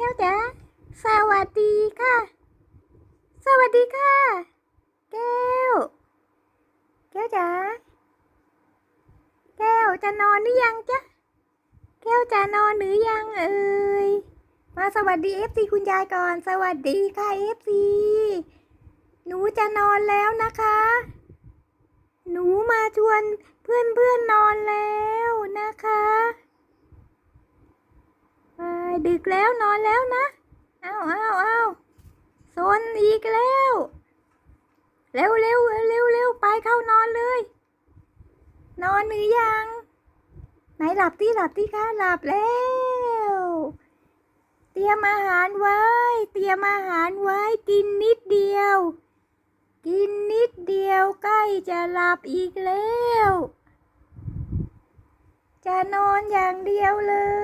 แก้วจ๋าสวัสดีค่ะ สวัสดีค่ะ แก้ว แก้วจ๋าแก้วจะนอนหรือยังจ๊ะแก้วจะนอนหรือยังเอ่ยมาสวัสดีเอฟซีคุณยายก่อน สวัสดีค่ะเอฟซีหนูจะนอนแล้วนะคะ หนูมาชวนเพื่อนเพื่อนนอนแล้วนะคะ ดึกแล้วนอนแล้วนะเอาเอาเอาโซนอีกแล้ว เร็วเร็วเร็วเร็วไปเข้านอนเลย นอนหรือยัง ไหนหลับที่หลับที่คะหลับแล้ว เตรียมอาหารไว้ เตรียมอาหารไว้กินนิดเดียว กินนิดเดียวใกล้จะหลับอีกแล้ว จะนอนอย่างเดียวเลย